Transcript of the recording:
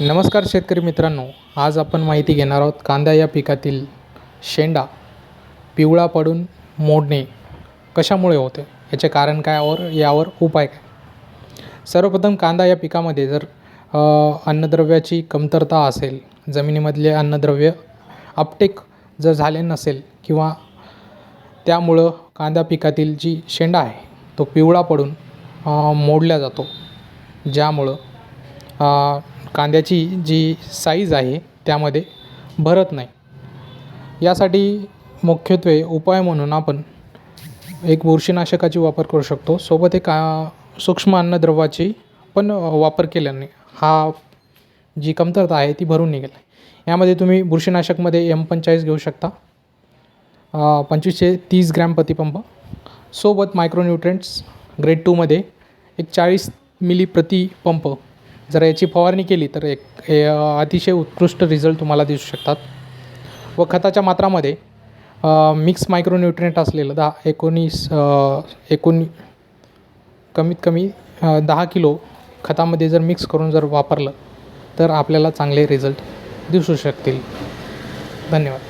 नमस्कार शेतकरी मित्रांनो आज आपण माहिती घेणार आहोत कांदा या पिकातील शेंडा पिवळा पडून मोडणे कशामुळे होते? याचे कारण काय और यावर उपाय काय? सर्वप्रथम कांदा या पिकामध्ये जर अन्नद्रव्याची कमतरता असेल जमिनीमधले अन्नद्रव्य अपटेक जर झाले नसेल किंवा त्यामुळं कांदा पिकातील जी शेंडा आहे तो पिवळा पडून मोडल्या मोडला जातो. ज्यामुळं कांद्याची जी साईज आहे त्यामध्ये भरत नाही. यासाठी मुख्यत्वे उपाय म्हणून आपण एक बुरशीनाशकाची वापर करू शकतो. सोबत एक सूक्ष्म अन्नद्रव्याची पण वापर केल्याने हा जी कमतरता आहे ती भरून निघेल यामध्ये तुम्ही बुरशीनाशकमध्ये एम पंचेचाळीस घेऊ शकता. पंचवीसशे तीस ग्रॅम प्रतिपंप. सोबत मायक्रोन्युट्रेंट्स ग्रेड टूमध्ये एक चाळीस मिली प्रतिपंप जर याची फवारणी केली तर एक हे, अतिशय उत्कृष्ट रिझल्ट तुम्हाला दिसू शकतात. व खताच्या मात्रामध्ये मिक्स मायक्रोन्युट्रिएंट असलेलं दहा एकोणीस अ, एकोणी कमीत कमी दहा किलो खतामध्ये जर मिक्स करून जर वापरलं तर आपल्याला चांगले रिझल्ट दिसू शकतील. धन्यवाद.